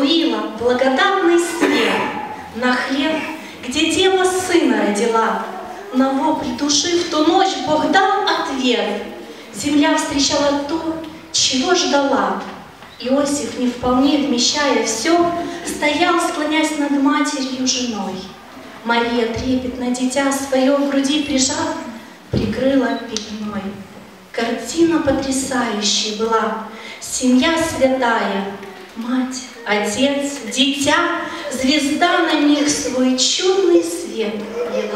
Струила благодатный свет На хлеб, где дева сына родила. На вопль души в ту ночь Бог дал ответ. Земля встречала то, чего ждала. Иосиф, не вполне вмещая все, Стоял, склонясь над матерью женой. Мария, трепетно дитя свое в груди прижав, Прикрыла пеленой. Картина потрясающая была, Семья святая, мать, отец, дитя, Звезда на них свой чудный свет лила.